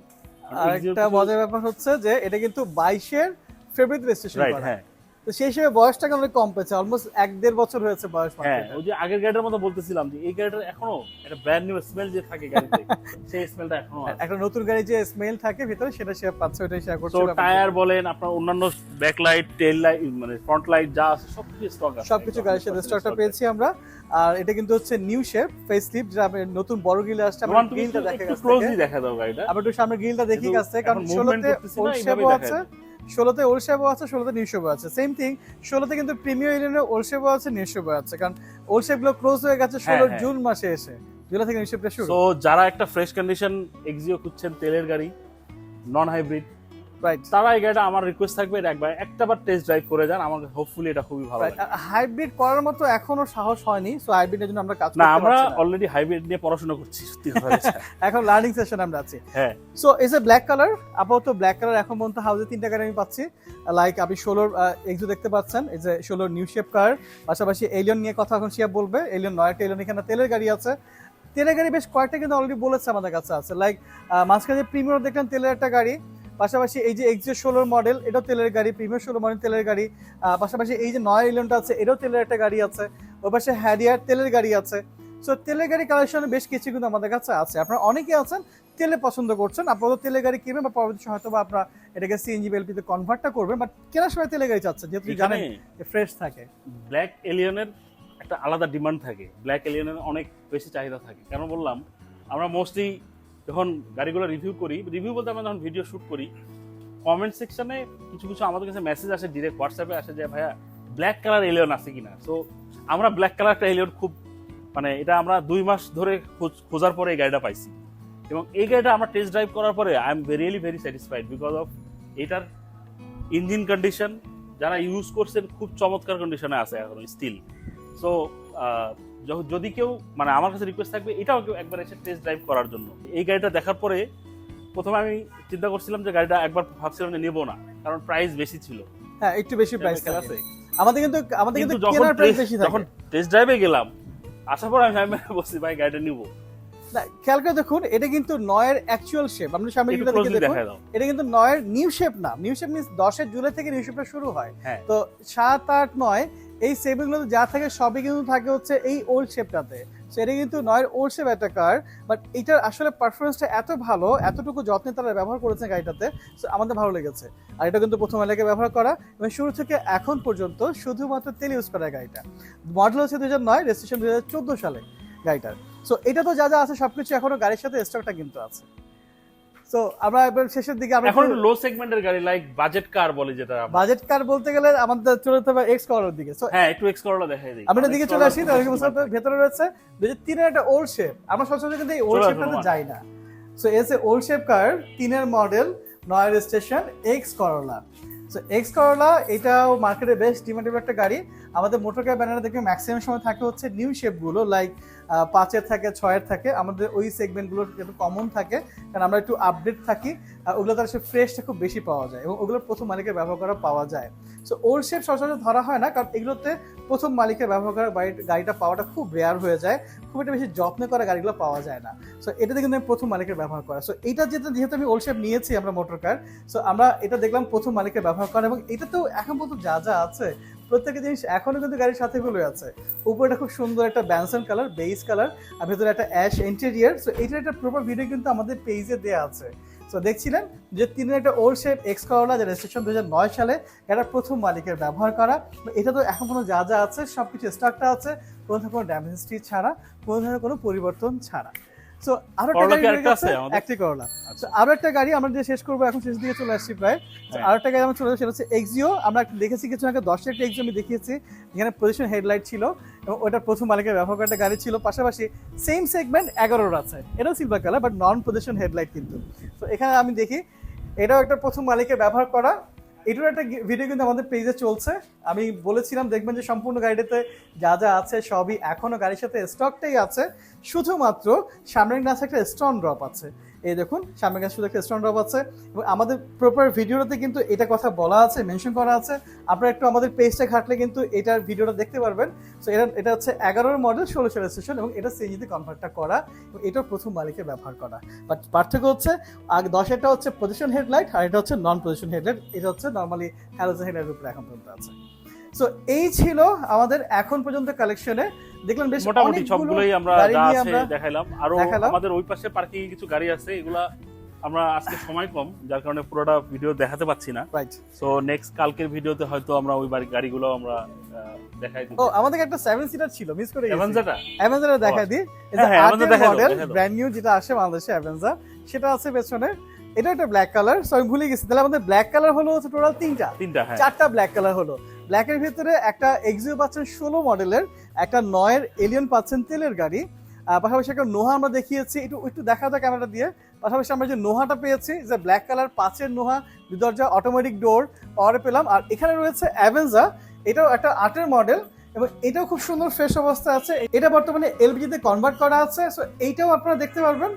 আর একটা মজার ব্যাপার হচ্ছে যে এটা কিন্তু বাইশের ফেব্রুয়ারি রেজিস্ট্রেশন করা। হ্যাঁ। তো সেই হিসেবে বয়সটাকে অনেক কম পেয়েছে অলমোস্ট এক দেড় বছর হয়েছে বয়স হ্যাঁ ওই যে আগের গাড়িটার মতো বলতেছিলাম যে এই গাড়িটার এখনও একটা ব্র্যান্ড নিউ স্মেল যে থাকে গাড়িতে সেই স্মেলটা এখনও একটা নতুন গাড়ি যে স্মেল থাকে ভিতরে সেটা শেয়ার পাচ্ছে ওটাই শেয়ার করছে তো টায়ার বলেন আপনার অন্যান্য ব্যাকলাইট টেল লাইট মানে ফ্রন্ট লাইট যা আছে সবকিছু স্টক আছে। সবকিছু গাড়ির সাথে স্টকটা পেয়েছি আমরা। আর এটা কিন্তু হচ্ছে নিউ শেপ ফেস লিফট যেটা নতুন বড় গ্রিল আসছে গ্রিলটা দেখে ক্লোজলি দেখা দাও গাড়িটা। আমরা একটু সামনে গ্রিলটা দেখি কাছে কারণ শেপও আছে। ষোলোতে শেপও আছে ষোলোতে শেপও আছে। সেম থিং ষোলোতে কিন্তু প্রিমিয়ার ইলেভেনে শেপও আছে শেপও আছে। কারণ ওল্ড শেপগুলো ক্লোজ হয়ে গেছে ষোলো হ্যাঁ। জুন মাসে এসে। জুলাই থেকে শেপটা শুরু। তো যারা একটা ফ্রেশ কন্ডিশন এক্সিও খুঁজছেন তেলের গাড়ি নন হাইব্রিড রাইট তারা এই গাড়িটা আমার রিকোয়েস্ট থাকবে একবার টেস্ট ড্রাইভ করে যান আমাকে হোপফুলি এটা খুবই ভালো লাগে। হাইব্রিড করার মতো এখনও সাহস হয়নি সো হাইব্রিডের জন্য আমরা কাজ না আমরা অলরেডি হাইব্রিড নিয়ে পড়াশোনা করছি সত্যি কথা এখন লার্নিং সেশন আমরা আছি। হ্যাঁ। So is a black colour আপাতত ব্ল্যাক কালার এখন পর্যন্ত হাউসে তিনটা গাড়ি আমি পাচ্ছি। লাইক আপনি ষোলোর এক্সু দেখতে পাচ্ছেন এই যে ষোলোর নিউ শেপ কার পাশাপাশি এলিয়ন নিয়ে কথা এখন শিয়া বলবে এলিয়ন নয় একটা এলিয়ন এখানে তেলের গাড়ি আছে। তেলের গাড়ি বেশ কয়েকটা কিন্তু অলরেডি বলেছে আমাদের কাছে আছে। লাইক মাঝখানে প্রিমিয়ার দেখলাম তেলের একটা গাড়ি পাশাপাশি এই যে এক্সিও ষোলোর মডেল এটাও তেলের গাড়ি প্রিমিয়ার ষোলো মডেল তেলের গাড়ি। পাশাপাশি এই যে নয় এলিয়নটা আছে এটাও তেলের একটা গাড়ি আছে। ওর পাশে হ্যারিয়ার তেলের গাড়ি আছে। সো তেলের গাড়ি কালেকশন বেশ কিছু কিন্তু আমাদের কাছে আছে। আপনারা অনেকে আছেন তেলে পছন্দ করছেন আপাতত তেলে গাড়ি কিনবেন বা পরবর্তী হয়তো বা আপনারা এটাকে সিএনজি বিএলপিতে কনভার্টটা করবেন বাট কেনার সময় তেলে গাড়ি চাচ্ছেন যেহেতু জানেন ফ্রেশ থাকে। ব্ল্যাক এলিয়নের একটা আলাদা ডিমান্ড থাকে। ব্ল্যাক এলিয়নের অনেক বেশি চাহিদা থাকে। কেন বললাম? আমরা মোস্টলি যখন গাড়িগুলো রিভিউ করি রিভিউ বলতে আমরা যখন ভিডিও শুট করি কমেন্ট সেকশনে কিছু কিছু আমাদের কাছে মেসেজ আসে ডিরেক্ট হোয়াটসঅ্যাপে আসে যে, ভাইয়া ব্ল্যাক কালার এলিয়ন আছে কিনা? সো আমরা ব্ল্যাক কালারটা এলিয়ন খুব মানে এটা আমরা দুই মাস ধরে খোঁজ- খোঁজার পরে এই গাড়িটা পাইছি। এবং এই গাড়িটা আমরা টেস্ট ড্রাইভ করার পরে I am really very satisfied because of এটার ইঞ্জিন কন্ডিশন যারা ইউজ করছেন, খুব চমৎকার কন্ডিশনে আছে এখন স্টিল সো যদি কেউ মানে আমার কাছে রিকোয়েস্ট থাকবে এটাও কেউ একবার এসে টেস্ট ড্রাইভ করার জন্য। এই গাড়িটা দেখার পরে প্রথমে আমি চিন্তা করছিলাম যে গাড়িটা একবার ভাবছিলাম যে নেব না কারণ প্রাইস বেশি ছিল। হ্যাঁ একটু বেশি প্রাইস আছে আমাদের কিন্তু আমাদের কিন্তু কেনার প্রাইস বেশি যখন টেস্ট ড্রাইভে গেলাম আসার পর আমি আমি বলছি ভাই গাড়িটা নিবো। না, খেয়াল করে দেখুন এটা কিন্তু নয়ের অ্যাকচুয়াল শেপ আপনি সামনে যেটা দেখে দেখুন এটা কিন্তু নয়ের নিউ শেপ না। নিউ শেপ মিনস দশের জুলাই থেকে নিউ শেপটা শুরু হয়। হ্যাঁ। তো সাত আট নয় এই সেভগুলোতে যা থাকে সবই কিন্তু থাকে হচ্ছে এই ওল্ড শেপটাতে সো এটা কিন্তু নয়ের ওল্ড শেপ একটা কার বাট এটার আসলে পারফরমেন্সটা এত ভালো, এতটুকু যত্নে তারা ব্যবহার করেছে গাড়িটাতে সো আমাদের ভালো লেগেছে। আর এটা কিন্তু প্রথম এলাকায় ব্যবহার করা, এবং শুরু থেকে এখন পর্যন্ত শুধুমাত্র তেল ইউজ করা গাড়িটা। মডেল হচ্ছে দুই হাজার নয় রেজিস্ট্রেশন দুই হাজার চোদ্দ সালে গাড়িটার। সো এটা তো যা যা আছে সবকিছু এখনও গাড়ির সাথে স্টকটা কিন্তু আছে। সো আমরা এবার শেষের দিকে আমরা এখন লো সেগমেন্টের গাড়ি লাইক বাজেট কার বলে যেটা আমরা। বাজেট কার বলতে গেলে আমাদের চলে যেতে হবে এক্স করার দিকে। সো হ্যাঁ একটু এক্স করোলা দেখাই দিই। আমরা দিকে চলে আসি তাহলে বুঝতে ভেতরে রয়েছে হাজার তিনের একটা ওল্ড শেপ আমরা সবসময় কিন্তু এই ওল্ড শেপটাতে যাই না। সো এসে ওল্ড শেপ কার তিনের মডেল নয় station X Corolla so X Corolla এটাও মার্কেটে বেশ ডিমান্ডেবল একটা গাড়ি। আমাদের মোটর কার ব্যানারে দেখবে ম্যাক্সিমাম সময় থাকে হচ্ছে নিউ শেপগুলো লাইক পাঁচের থাকে, ছয়ের থাকে। আমাদের ওই সেগমেন্টগুলো একটু কমন থাকে। কারণ আমরা একটু আপডেট থাকি। আর ওগুলো তার সে ফ্রেশটা খুব বেশি পাওয়া যায় এবং ওগুলো প্রথম মালিকের ব্যবহার করা পাওয়া যায়। সো ওল্ড শেপ সচরাচর ধরা হয় না কারণ এগুলোতে প্রথম মালিকের ব্যবহার করা গাড়িটা পাওয়াটা খুব রেয়ার হয়ে যায়। খুব একটা বেশি যত্ন করা গাড়িগুলো পাওয়া যায় না। সো এটাতে কিন্তু আমি প্রথম মালিকের ব্যবহার করা। সো এটা যেটা যেহেতু আমি ওল্ড শেপ নিয়েছি আমরা মোটর কার সো আমরা এটা দেখলাম প্রথম মালিকের ব্যবহার করা এবং এটা তো এখন পর্যন্ত যা যা আছে, প্রত্যেকটা জিনিস এখনও কিন্তু গাড়ির সাথে গুলো আছে। উপরেটা খুব সুন্দর একটা ব্যানসন কালার বেস কালার আর ভেতরে একটা অ্যাশ ইন্টেরিয়ার সো এইটার একটা প্রপার ভিডিও কিন্তু আমাদের পেজে দেওয়া আছে। সো দেখছিলেন যে তিনি একটা ওল্ড শেপ এক্স করলা যে রেজিস্ট্রেশন দু সালে এটা প্রথম মালিকের ব্যবহার করা। এটা তো এখন কোনো যা যা আছে সব কিছু স্টকটা আছে কোনো ধরনের কোনো ড্যামেজ হিস্ট্রি ছাড়া কোনো ধরনের কোনো পরিবর্তন ছাড়া। সো আরও একটা গাড়ি আছে একটি করলা আচ্ছা। আরও একটা গাড়ি আমরা যে শেষ করব এখন শেষ দিকে চলে আসছি প্রায়। হ্যাঁ। আরও একটা গাড়ি আমরা চলে সেটা হচ্ছে এক্সিও আমরা দেখেছি কিছু আগে দশের একটা এক্সিও আমি দেখিয়েছি যেখানে পজিশন হেডলাইট ছিল। এবং ওটা প্রথম মালিকের ব্যবহার করা গাড়ি ছিল পাশাপাশি সেম সেগমেন্ট এগারোর আছে। এটাও silver colour but non position headlight কিন্তু। তো এখানে আমি দেখি, এটাও একটা প্রথম মালিকের ব্যবহার করা। এটার একটা ভিডিও কিন্তু আমাদের পেজে চলছে। আমি বলেছিলাম, দেখবেন যে সম্পূর্ণ গাড়িটাতে যা যা আছে সবই এখনও গাড়ির সাথে স্টকটাই আছে। শুধুমাত্র সামনের গ্লাসে একটা স্টন ড্রপ আছে। এই দেখুন, সামনের গ্লাসে শুধু একটা স্টোন ড্রপ আছে। এবং আমাদের প্রপার ভিডিওটাতে কিন্তু এটা কথা বলা আছে মেনশন করা আছে। আপনারা একটু আমাদের পেজটা ঘাটলে কিন্তু এটার ভিডিওটা দেখতে পারবেন। সো এটা এটা হচ্ছে এগারোর মডেল ষোলো সালের রেজিস্ট্রেশন এবং এটা সিএনজিতে কনভার্টটা করা এবং এটাও প্রথম মালিকের ব্যবহার করা। বাট পার্থক্য হচ্ছে, আগে দশেরটা হচ্ছে পজিশন হেডলাইট আর এটা হচ্ছে নন পজিশন হেডলাইট এটা হচ্ছে নর্মালি হ্যালোজেন হেডলাইটের উপরে এখন পর্যন্ত আছে। সো এই ছিল আমাদের এখন পর্যন্ত কালেকশনে দেখলেন বেশ মোটামুটি সবগুলোই আমরা যা আছে দেখাইলাম। আরও আমাদের ওই পাশে পার্কিং কিছু গাড়ি আছে এগুলা আমরা আজকে সময় কম যার কারণে পুরোটা ভিডিও দেখাতে পাচ্ছি না। সো নেক্সট কালকের ভিডিওতে হয়তো আমরা ওই গাড়িগুলো আমরা দেখাই দিব। ও আমাদের একটা সেভেন সিটার ছিল মিস করে গেছি। অ্যাভেঞ্জারটা অ্যাভেঞ্জারে দেখা দিই দাও, মডেল ব্র্যান্ড নিউ যেটা আসে বাংলাদেশে অ্যাভেঞ্জার সেটা আছে পেছনে। এটা একটা ব্ল্যাক কালার সো আমি ভুলে গেছি। তাহলে আমাদের ব্ল্যাক কালার হলো টোটাল তিনটা। তিনটা হ্যাঁ। চারটা ব্ল্যাক কালার হলো। ব্ল্যাকের ভিতরে একটা এক্সিও পাচ্ছেন ষোলো মডেলের, একটা নয়ের এলিয়ন পাচ্ছেন তেলের গাড়ি। পাশাপাশি একটা নোহা আমরা দেখিয়েছি, একটু একটু দেখা যায় ক্যামেরা দিয়ে। পাশাপাশি আমরা যে নোহাটা পেয়েছি, যে ব্ল্যাক কালার পাঁচের নোহা দরজা অটোমেটিক ডোর পাওয়ারে পেলাম। আর এখানে রয়েছে অ্যাভেঞ্জা এটাও একটা আটের মডেল এবং এটাও খুব সুন্দর ফ্রেশ অবস্থা আছে। এটা বর্তমানে এলপিজিতে কনভার্ট করা আছে সো এইটাও আপনারা দেখতে পারবেন।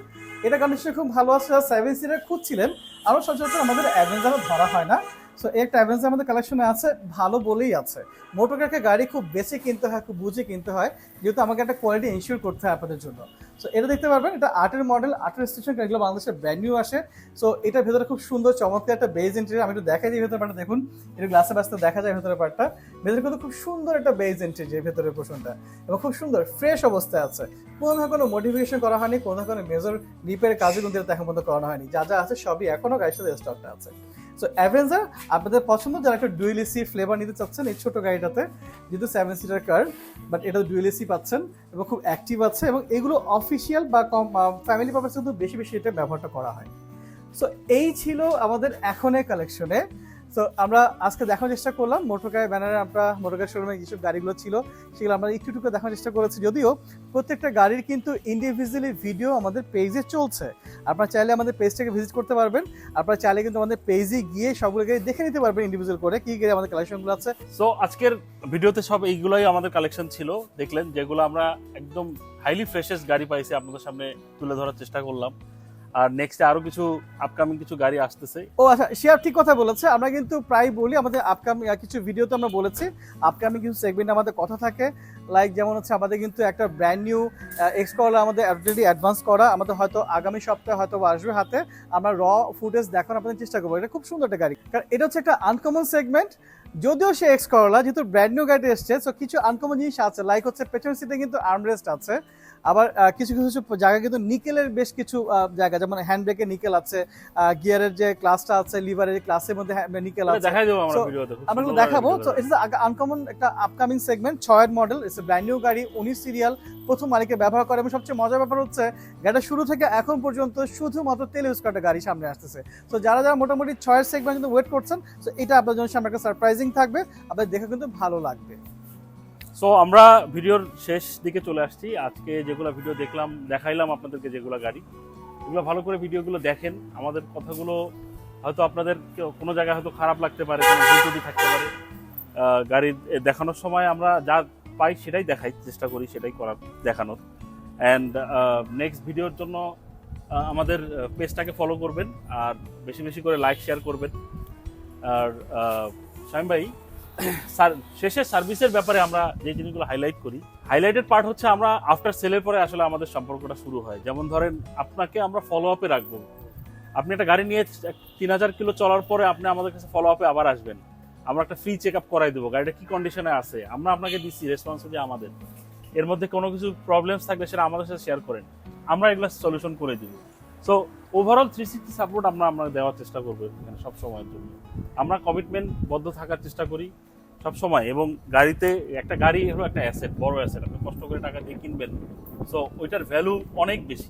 এটা কন্ডিশন খুব ভালো আছে সেভেন সিটার খুঁজছিলেন, আরও সচরাচর আমাদের অ্যাভেঞ্জারও ধরা হয় না। সো একটা অ্যাভেঞ্জার আমাদের কালেকশনে আছে, ভালো বলেই আছে। মোটরকারকে গাড়ি খুব বেশি কিনতে হয়, খুব বুঝে কিনতে হয়, যেহেতু আমাকে একটা কোয়ালিটি ইনশিওর করতে হয় আপনাদের জন্য। সো এটা দেখতে পারবেন, এটা আটের মডেল আটের স্টেশন এগুলো বাংলাদেশের ব্র্যান্ড আসে। সো এটার ভেতরে খুব সুন্দর, চমৎকার একটা বেজ ইন্টেরিয়র আমি একটু দেখাই দিই ভেতরে পার্টটা দেখুন। এটা গ্লাসে বাসতে দেখা যায় ভেতরে পার্টটা ভেতরে কিন্তু খুব সুন্দর একটা বেজ ইন্টেরিয়র ভেতরের পোর্শনটা এবং খুব সুন্দর ফ্রেশ অবস্থায় আছে। কোনো কোনো মডিফিকেশন করা হয়নি, কোনো ধরনের মেজর রিপেয়ার কাজও কিন্তু এখন পর্যন্ত করানো হয়নি। যা যা আছে সবই এখনও গাড়ির সাথে স্টকটা আছে। সো অ্যাভেঞ্জার আপনাদের পছন্দ, যারা একটা ডুয়েল এসি ফ্লেভার নিতে চাচ্ছেন এই ছোটো গাড়িটাতে, যেহেতু সেভেন সিটার কার বাট এটা ডুয়েল এসি পাচ্ছেন এবং খুব অ্যাক্টিভ আছে এবং এগুলো অফিসিয়াল বা কম ফ্যামিলি পারপাসে কিন্তু বেশি বেশি এটা ব্যবহারটা করা হয়। সো এই ছিল আমাদের এখনের কালেকশনে তো আমরা আজকে দেখার চেষ্টা করলাম মোটরকার ব্যানারে আমরা মোটরকার শোরুমে যেসব গাড়িগুলো ছিল, সেগুলো আমরা একটু একটু দেখার চেষ্টা করেছি। যদিও প্রত্যেকটা গাড়ির কিন্তু ইন্ডিভিজুয়ালি ভিডিও আমাদের পেজে চলছে। আপনারা চাইলে আমাদের পেজটাকে ভিজিট করতে পারবেন। আপনারা চাইলে কিন্তু আমাদের পেজে গিয়ে সবগুলো গাড়ি দেখে নিতে পারবেন ইন্ডিভিজুয়াল করে কি গাড়ি আমাদের কালেকশনগুলো আছে। সো আজকের ভিডিওতে সব এইগুলোই আমাদের কালেকশন ছিল। দেখলেন যেগুলো আমরা একদম হাইলি ফ্রেশেস গাড়ি পাইছি, আপনাদের সামনে তুলে ধরার চেষ্টা করলাম। আর নেক্সটে আরও কিছু আপকামিং কিছু গাড়ি আসতেছে। ও আচ্ছা শিয়ার ঠিক কথা বলেছে। আমরা কিন্তু প্রায় বলি আমাদের আপকামিং কিছু ভিডিওতে আমরা বলেছি। আপকামিং কিছু সেগমেন্ট আমাদের কথা থাকে। লাইক যেমন হচ্ছে আমাদের কিন্তু একটা ব্র্যান্ড নিউ এক্স করলা আমাদের অলরেডি অ্যাডভান্স করা। আমাদের হয়তো আগামী সপ্তাহে হয়তো আসবে হাতে। আমরা র ফুটেজ দেখানোর আপনাদের চেষ্টা করব। এটা খুব সুন্দর একটা গাড়ি। কারণ এটা হচ্ছে একটা আনকমন সেগমেন্ট যদিও সে এক্স করলা যেহেতু ব্র্যান্ড নিউ গাড়ি এসছে সো কিছু আনকমন জিনিস আছে। লাইক হচ্ছে পেছনের সিটে কিন্তু আর্মরেস্ট আছে। আবার কিছু কিছু জায়গা কিন্তু নিকেলের বেশ কিছু জায়গা যেমন হ্যান্ড ব্রেকে নিকেল আছে গিয়ারের যে ক্লাসটা আছে লিভারের যে ক্লাসের মধ্যে নিকেল আছে। আমরা দেখাবো। তো ইটস আনকমন একটা আপকামিং সেগমেন্ট ছয়ের মডেল ইটস ব্র্যান্ড নিউ গাড়ি উনিশ সিরিয়াল প্রথম মালিকে ব্যবহার করে এবং সবচেয়ে মজার ব্যাপার হচ্ছে গাড়িটা শুরু থেকে এখন পর্যন্ত শুধুমাত্র তেল ইউজ করা গাড়ি সামনে আসতেছে। তো যারা যারা মোটামুটি ছয়ের সেগমেন্ট কিন্তু ওয়েট করছেন তো এটা আপনার জন্য সামনে একটা সারপ্রাইজিং থাকবে আপনাদের দেখে কিন্তু ভালো লাগবে। সো আমরা ভিডিওর শেষ দিকে চলে আসছি। আজকে যেগুলো ভিডিও দেখলাম দেখাইলাম আপনাদেরকে যেগুলো গাড়ি এগুলো ভালো করে ভিডিওগুলো দেখেন। আমাদের কথাগুলো হয়তো আপনাদের কোনো জায়গায় হয়তো খারাপ লাগতে পারে ত্রুটি থাকতে পারে। গাড়ি দেখানোর সময় আমরা যা পাই সেটাই দেখাই চেষ্টা করি সেটাই করার দেখানোর। অ্যান্ড নেক্সট ভিডিওর জন্য আমাদের পেজটাকে ফলো করবেন আর বেশি বেশি করে লাইক শেয়ার করবেন। আর আহ, ভাই শেষে সার্ভিসের ব্যাপারে আমরা যে জিনিসগুলো হাইলাইট করি হাইলাইটেড পার্ট হচ্ছে আমরা আফটার সেলের পরে আসলে আমাদের সম্পর্কটা শুরু হয়। যেমন ধরেন, আপনাকে আমরা ফলো আপে রাখব। আপনি একটা গাড়ি নিয়ে তিন হাজার কিলো চলার পরে আপনি আমাদের কাছে ফলো আপে আবার আসবেন। আমরা একটা ফ্রি চেক আপ করাই দেবো, গাড়িটা কি কন্ডিশনে আছে? আমরা আপনাকে দিচ্ছি রেসপন্সিবিলিটি আমাদের। এর মধ্যে কোনো কিছু প্রবলেমস থাকলে সেটা আমাদের সাথে শেয়ার করেন। আমরা এগুলো সলিউশন করে দিব। So overall three sixty support আমরা আমরা দেওয়ার চেষ্টা করব এখানে সব সময়ের জন্য। আমরা কমিটমেন্ট বদ্ধ থাকার চেষ্টা করি। সব সময় এবং গাড়িতে একটা গাড়ি হলো একটা অ্যাসেট বড় অ্যাসেট আপনি কষ্ট করে টাকা দিয়ে কিনবেন। সো ওইটার ভ্যালু অনেক বেশি।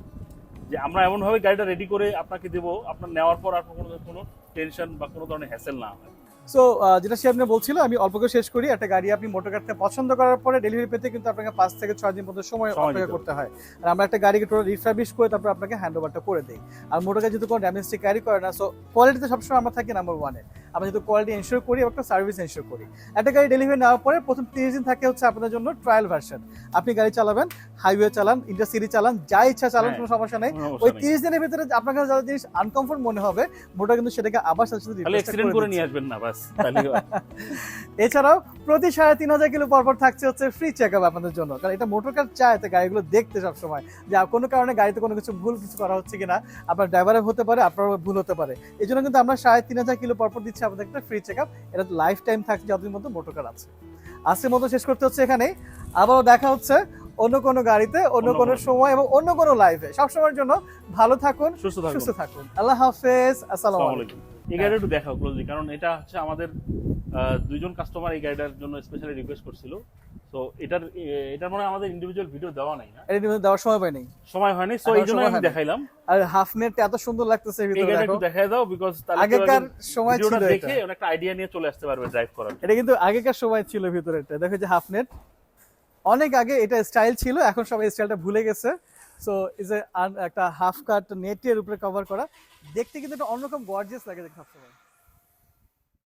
যে আমরা এমনভাবে গাড়িটা রেডি করে আপনাকে দেবো আপনার নেওয়ার পর আপনার কোনো কোনো টেনশন বা কোনো ধরনের হ্যাসেল না হয়। সো যেটা সে আপনি বলছিল আমি অল্প করে শেষ করি। একটা গাড়ি আপনি মোটর গাড়িতে পছন্দ করার পরে ডেলিভারি পেতে কিন্তু আপনাকে পাঁচ থেকে ছয় দিন পর্যন্ত সময় অপেক্ষা করতে হয়। আর আমরা একটা গাড়িকে টোটাল রিফার্বিশ করে তারপর আপনাকে হ্যান্ড ওভারটা করে দিই। আর মোটর গাড়ি যেহেতু কোনো ড্যামেজ ক্যারি করে না সো কোয়ালিটিতে সবসময় আমরা থাকি নাম্বার ওয়ানে আমরা যেহেতু কোয়ালিটি এনশিওর করি এবং একটা সার্ভিস এনশিওর করি। একটা গাড়ি ডেলিভারি নেওয়ার পরে প্রথম তিরিশ দিন থাকে হচ্ছে আপনাদের জন্য ট্রায়াল ভার্সন আপনি গাড়ি চালাবেন হাইওয়ে চালান ইন্টারসিটি চালান যা ইচ্ছা চালান হ্যাঁ, কোনো সমস্যা নেই। ওই তিরিশ দিনের ভিতরে আপনার কাছে যারা জিনিস আনকমফোর্ট মনে হবে মোটর কিন্তু সেটাকে আবার সাথে সাথে করে নিয়ে আসবেন না বাস এছাড়াও প্রতি সাড়ে তিন হাজার কিলো পরপর থাকছে হচ্ছে ফ্রি চেক আপ আপনাদের জন্য। কারণ এটা মোটর কার চায় গাড়িগুলো দেখতে সবসময়। যে কোনো কারণে গাড়িতে কোনো কিছু ভুল কিছু করা হচ্ছে কিনা আপনার ড্রাইভারের হতে পারে আপনার ভুল হতে পারে। এই জন্য কিন্তু আমরা সাড়ে তিন হাজার কিলো পরপর দিচ্ছি আপনাদের একটা ফ্রি চেক আপ এটা লাইফ টাইম থাকছে যতদিন মতো মোটর কার আছে। আজকের মতো শেষ করতে হচ্ছে এখানে আবারও দেখা হচ্ছে অন্য কোনো গাড়িতে অন্য কোন সময় এবং অন্য কোনো লাইফে সবসময়ের জন্য ভালো থাকুন সুস্থ থাকুন। আল্লাহ হাফেজ আসসালামু আলাইকুম। এই গাড়িটা একটু দেখাও ক্লোজলি কারণ এটা হচ্ছে আমাদের দুইজন কাস্টমার এই গাড়িটার জন্য স্পেশালি রিকোয়েস্ট করছিল। তো এটার এটার মানে আমাদের ইন্ডিভিজুয়াল ভিডিও দেওয়া নাই না। এটা দেওয়ার সময় সময় হয়নি সো এই জন্য আমি দেখাইলাম। আর হাফ মিনিট এত সুন্দর লাগতেছে ভিতরে দেখো একটু দেখাই দাও বিকজ তাহলে আগেকার সময় ছিল এটা। দেখে একটা আইডিয়া নিয়ে চলে আসতে পারবে ড্রাইভ করার এটা কিন্তু আগেকার সময় ছিল ভিতরে এটা দেখো যে হাফ নেট অনেক আগে এটা স্টাইল ছিল এখন সবাই স্টাইলটা ভুলে গেছে। সো ইজ এ একটা হাফ কাট নেটের উপরে কভার করা। দেখতে কিন্তু এটা অন্যরকম গর্জিয়াস লাগে দেখতে সবসময়।